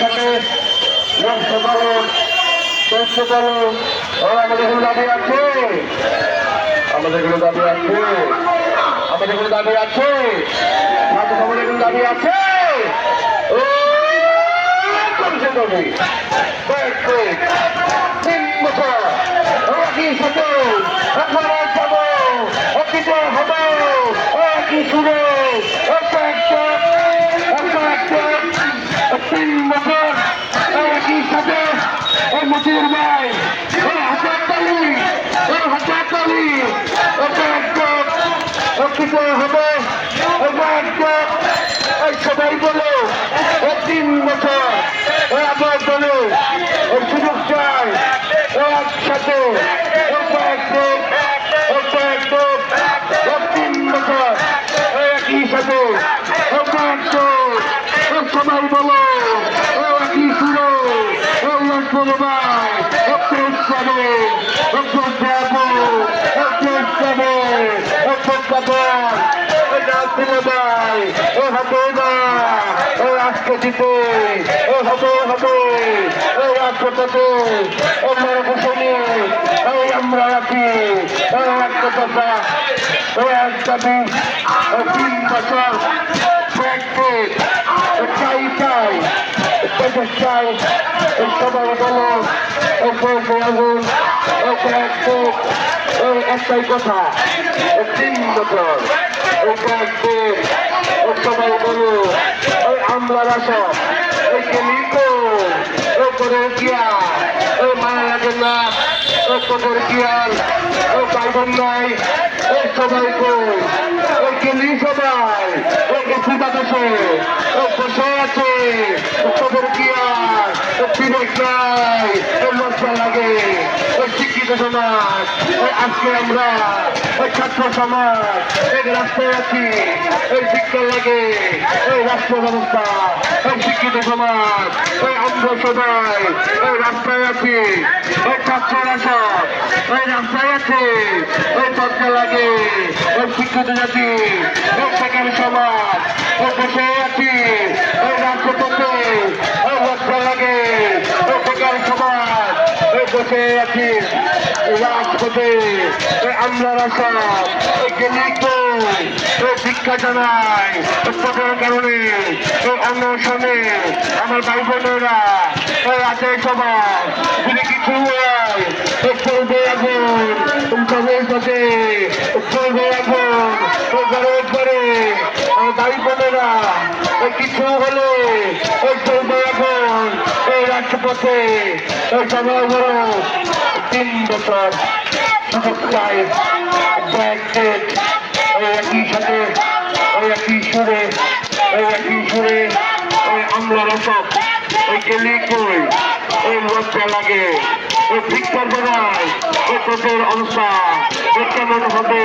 সাথে লক্ষ্য করুন চেষ্টা করুন আমাদের কোনো দাবি আছে? আমাদের কোনো দাবি আছে? আমাদের কোনো দাবি আছে? ছাত্র সমাজের কোনো দাবি আছে? ও করছে মতির ভাই, ও হাজার ও এই হাজার তালি ও কি অতীত হবে? একটা এই সবাই বলো, ও তিন বছর। হবে না ও আজকে দিতে ও হবে হবে ও রাষ্ট্রপতি ও মেরে বসে এই আমরা ও একটা ও এক ও তিন বছর চাই চাই। চাই সবাই বলো ও আগুন। একটাই কথা তিন বছর। ও প্র্যাকটিস ও সবাই বলো, ওই আমলার আসা ওই কেলিকো ও করে গিয়া ও মায়া লাগে না ও তোদের গিয়াল ও বাইবেল নাই ও সবাই কই, ওই কেলি সবাই ও গেছি বাতাসে ও বসে আছে ও তোদের গিয়াল ও ফিরে যায় ও লজ্জা লাগে ও শিক্ষিত সমাজ আজকে আমরা ওই ছাত্র সমাজ, এই রাস্তায় আছি এই শিক্ষা লাগে, এই রাষ্ট্র ব্যবস্থা, এই শিক্ষিত সমাজ, এই আমরা সবাই, এই রাস্তায় আছি এই ছাত্ররা সব এই রাস্তায় আছে এই লজ্জা লাগে, এই শিক্ষিত জাতি, এই সেখানে সমাজ, এই বসে আছি, এই রাষ্ট্রপতি, এই লজ্জা লাগে, এই বেকার সমাজ, এই বসে আছি। এই আমরা রাসা এই গেলিক এই শিক্ষা জানাই এই পদের কারণে অন্বেষণে আমার ভাই বোনেরা আছে সবাই যদি কিছু হয় চলবে এখন। তোমাদের সাথে চলবে এখন। ঘরে ঘরে আমার ভাই বোনেরা কিছু হলে চলবে এই সবাই বড় তিন বছর সুযোগ চাই ব্যাগ ওই একই সাথে, ওই একই সুরে, ওই একই সুরে, ওই আমলা রসক ওই গেলি কই, ওই লজ্জা লাগে। ওই ভিক্ষার বেড়ায় ওই তোদের অবস্থা, ওই কেমন হবে?